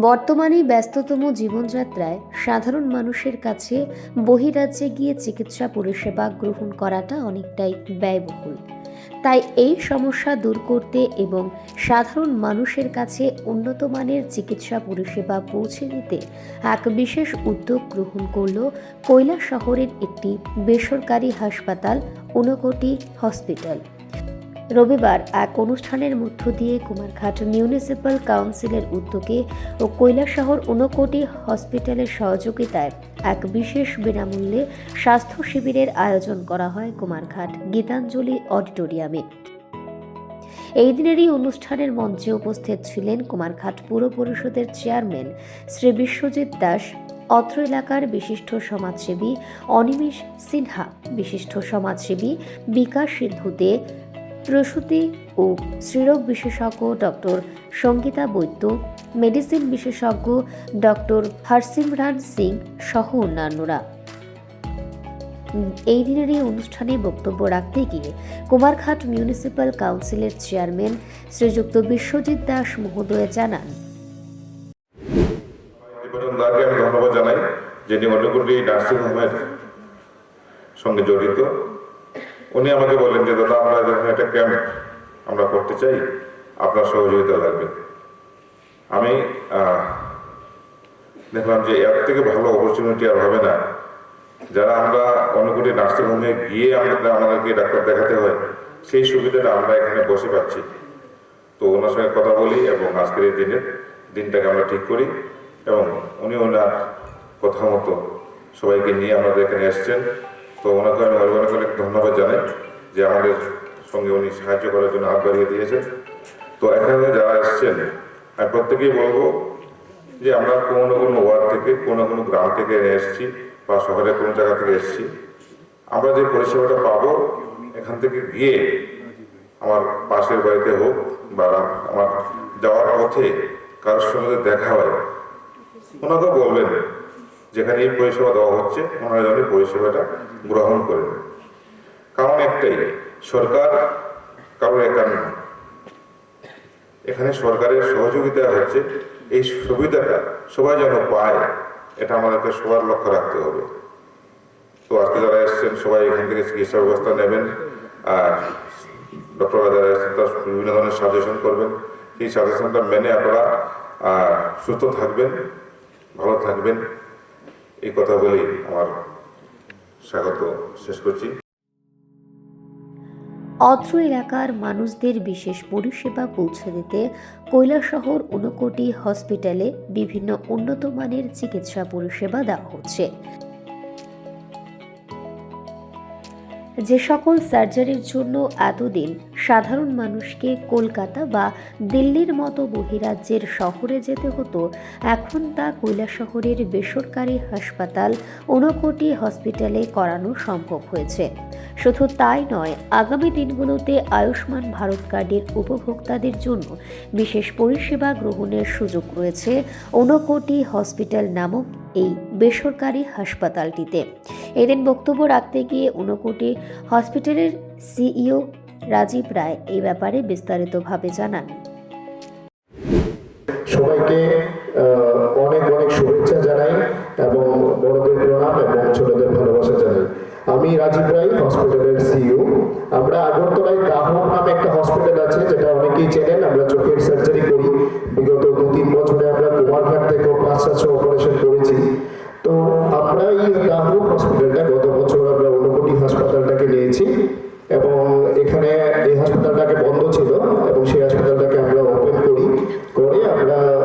বর্তমানে ব্যস্ততম জীবনযাত্রায় সাধারণ মানুষের কাছে বহিরাজ্যে গিয়ে চিকিৎসা পরিষেবা গ্রহণ করাটা অনেকটাই ব্যয়বহুল। তাই এই সমস্যা দূর করতে এবং সাধারণ মানুষের কাছে উন্নত মানের চিকিৎসা পরিষেবা পৌঁছে দিতে এক বিশেষ উদ্যোগ গ্রহণ করল কৈলা শহরের একটি বেসরকারি হাসপাতাল ঊনকোটি হসপিটাল। রবিবার এক অনুষ্ঠানের মধ্য দিয়ে কুমারঘাট মিউনিসিপ্যাল কাউন্সিলের উদ্যোগে ও কৈলাসহর ঊনকোটি হসপিটালের সহযোগিতায় এক বিশেষ বিনামূল্যে স্বাস্থ্য শিবিরের আয়োজন করা হয় কুমারঘাট গীতাঞ্জলি অডিটোরিয়ামে। এই দিনেরই অনুষ্ঠানের মঞ্চে উপস্থিত ছিলেন কুমারঘাট পুর পরিষদের চেয়ারম্যান শ্রী বিশ্বজিৎ দাস, অত্র এলাকার বিশিষ্ট সমাজসেবী অনিমেষ সিনহা, বিশিষ্ট সমাজসেবী বিকাশ সিদ্ধু দে প্রসূতি ও স্ত্রীরোগ বিশেষজ্ঞ ডক্টর সঙ্গীতা বৈদ্য, মেডিসিন বিশেষজ্ঞ ডক্টর হরসিমরান সিং সহ অন্যান্যরা। এই দিনের এই অনুষ্ঠানে বক্তব্য রাখতে গিয়ে কুমারঘাট মিউনিসিপ্যাল কাউন্সিলের চেয়ারম্যান শ্রীযুক্ত বিশ্বজিৎ দাস মহোদয় জানান যিনি অন্যকুটি নার্সিং হোমের সঙ্গে জড়িত। উনি আমাকে বললেন যে, দাদা আমরা যখন একটা ক্যাম্প আমরা করতে চাই। আপনার সহযোগিতা লাগবে। আমি দেখলাম যে এর থেকে ভালো অপরচুনিটি আর হবে না। যারা আমরা অন্যকুটি নার্সিং হোমে গিয়ে আমাদের, আমাদেরকে ডাক্তার দেখাতে হয়, সেই সুবিধাটা আমরা এখানে বসে পাচ্ছি। তো ওনার সঙ্গে কথা বলি এবং আজকের এই দিনের দিনটাকে আমরা ঠিক করি এবং উনি ওনার কথা মতো সবাইকে নিয়ে আমাদের এখানে এসছেন। তো ওনাকে আমি যে আমাদের সঙ্গে উনি সাহায্য করার জন্য হাত বাড়িয়ে দিয়েছেন। তো এখানে যারা এসছেন, আমি প্রত্যেকেই বলব যে আমরা কোনো না কোনো ওয়ার্ড থেকে, কোনো না কোনো গ্রাম থেকে এসেছি বা শহরের কোনো জায়গা থেকে এসেছি। আমরা যে পরিষেবাটা পাবো, এখান থেকে গিয়ে আমার পাশের বাড়িতে হোক বা আমার যাওয়ার পথে কারোর সঙ্গে দেখা হয় ওনাকে বলবেন যেখানে এই পরিষেবা দেওয়া হচ্ছে, ওনারা যেন পরিষেবাটা গ্রহণ করেন। কারণ একটাই, সরকার কারোর একান্ন এখানে সরকারের সহযোগিতা হচ্ছে, এই সুবিধাটা সবাই যেন পায়, এটা আমাদেরকে সবার লক্ষ্য রাখতে হবে। তো আজকে যারা এসছেন, সবাই এখান থেকে চিকিৎসা ব্যবস্থা নেবেন, আর ডক্টররা যারা এসছেন, তার বিভিন্ন ধরনের সাজেশন করবেন। সেই সাজেশনটা মেনে আপনারা সুস্থ থাকবেন, ভালো থাকবেন। এই কথা বলেই আমার স্বাগত শেষ করছি। অত্র এলাকার মানুষদের বিশেষ পরিষেবা পৌঁছে দিতে কৈলাসহর উনকোটি হসপিটালে বিভিন্ন উন্নত মানের চিকিৎসা পরিষেবা দেওয়া হচ্ছে। যে সকল সার্জারির জন্য এতদিন সাধারণ মানুষকে কলকাতা বা দিল্লির মতো বহিরাজ্যের শহরে যেতে হতো, এখন তা কৈলা শহরের বেসরকারি হাসপাতাল ঊনকোটি হসপিটালে করানো সম্ভব হয়েছে। শুধু তাই নয়, আগামী দিনগুলোতে আয়ুষ্মান ভারত কার্ডের উপভোক্তাদের জন্য বিশেষ পরিষেবা গ্রহণের সুযোগ রয়েছে। ঊনকোটি হসপিটাল নামক এই বেসরকারি হাসপাতালটিতে। এদিন বক্তব্য রাখতে গিয়ে ঊনকোটি হসপিটালের সিইও রাজীব রায় এই ব্যাপারে বিস্তারিতভাবে জানান। সবাইকে অনেক অনেক শুভেচ্ছা জানাই এবং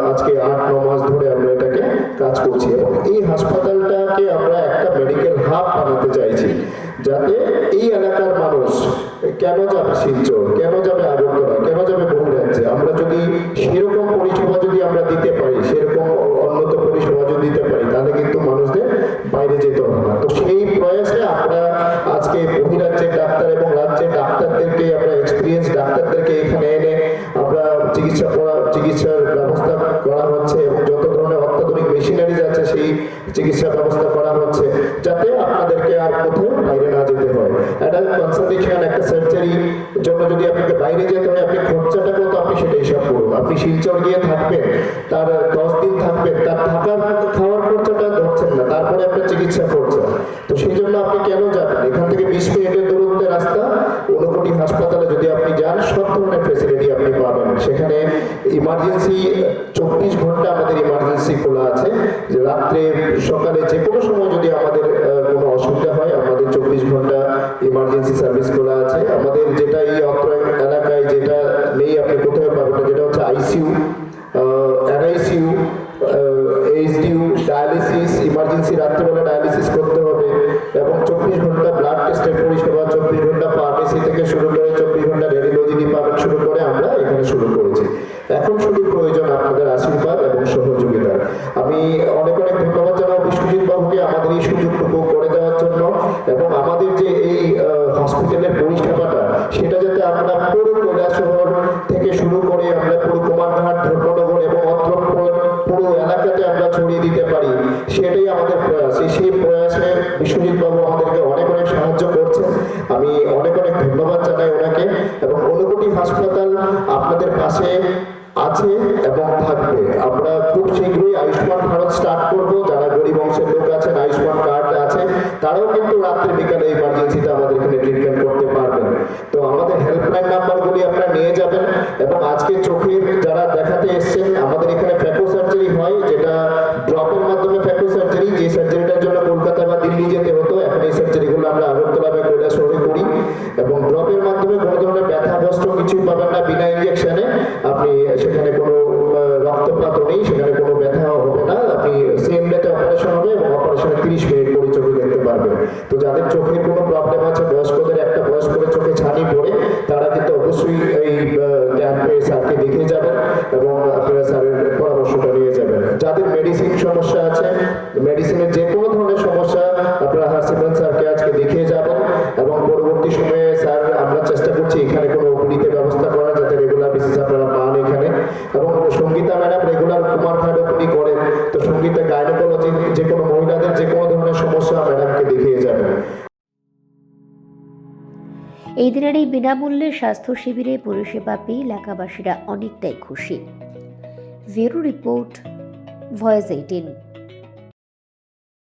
আজকে আট, ন মাস ধরে আমরা এটাকে কাজ করছি এবং এই হাসপাতালটাকে আমরা একটা মেডিকেল হাব বানাতে চাইছি। যাতে এই এলাকার মানুষ কেন যাবে শিলচর, কেন যাবে আগরতলা, কেন যাবে বহুরাজ্যে আমরা যদি সেরকম পরিষেবা যদি আমরা দিতে পারি, সেরকম উন্নত পরিষেবা যদি দিতে পারি, তাহলে কিন্তু মানুষদের বাইরে যেতে হবে না। তো সেই প্রয়াসে আমরা আজকে বহিরাজ্যের ডাক্তার এবং রাজ্যের ডাক্তারদেরকে, আমরা এক্সপিরিয়েন্স ডাক্তারদেরকে এখানে এনে আমরা চিকিৎসা করা চিকিৎসার ব্যবস্থা করা হচ্ছে এবং যত ধরনের অত্যাধুনিক মেশিনারিজ আছে সেই চিকিৎসা ব্যবস্থা করা হচ্ছে, যাতে আপনাদেরকে আর কোথাও বাইরে না যেতে হয়। একটা কনসালটেশন একটা সার্জারি জন্য যদি আপনাকে বাইরে যেতে হয়, আপনি খরচাটা কত? আপনি সেটা হিসাব করুন। আপনি শিলচর গিয়ে থাকবেন, তার দশ দিন থাকবেন, তার থাকার, খাওয়ার খরচাটা ধরছেন না, তারপরে আপনার চিকিৎসা করছেন। তো সেই জন্য আপনি কেন যাবেন? এখান থেকে বিশ মিনিটের দূরত্বের রাস্তা, ঊনকোটি হাসপাতালে যদি আপনি যান, সব ধরনের ফেসিলিটি আপনি পাবেন সেখানে ইমার্জেন্সি চব্বিশ ঘণ্টা আমাদের ইমার্জেন্সি খোলা আছে। যে রাত্রে সকালে যে কোনো সময় যদি আমাদের কোনো অসুবিধা হয়, আমাদের চব্বিশ ঘণ্টা ইমার্জেন্সি সার্ভিস খোলা আছে। আমাদের যেটা এই অত্র এলাকায় যেটা নেই আপনি কোথাও পাবেন না যেটা হচ্ছে ICU NICU HDU dialysis emergency রাত্রেবেলা ডায়ালিসিস করতে হবে এবং চব্বিশ ঘণ্টা ব্লাড টেস্টের পরিষেবা চব্বিশ ঘণ্টা ফার্মেসি থেকে শুরু করে চব্বিশ ঘণ্টা রেডিওলজি ডিপার্টমেন্ট শুরু করে আমরা এখানে শুরু করেছি এখন শুধু প্রয়োজন আপনাদের আশীর্বাদ এবং সহযোগিতা। আমি অনেক অনেক ধন্যবাদ জানাব বিশ্বজিৎ বাবুকে আমাদের এই সুযোগটুকু করে দেওয়ার জন্য এবং আমাদের যে এই হসপিটালের পরিষেবাটা, সেটা যাতে আমরা আছে এবং থাকবে। আমরা খুব শীঘ্রই আয়ুষ্মান ভারত স্টার্ট করব। যারা গরিব অংশের লোক আছেন, আয়ুষ্মান কার্ড আছে, তারাও কিন্তু রাত্রে বিকালে ইমার্জেন্সিতে আমাদের এখানে ট্রিটমেন্ট প্রবলেম এই দিনের এই বিনামূল্যে স্বাস্থ্য শিবিরে পরিষেবা পেয়ে এলাকাবাসীরা অনেকটাই খুশি। Zero report, voice eighteen.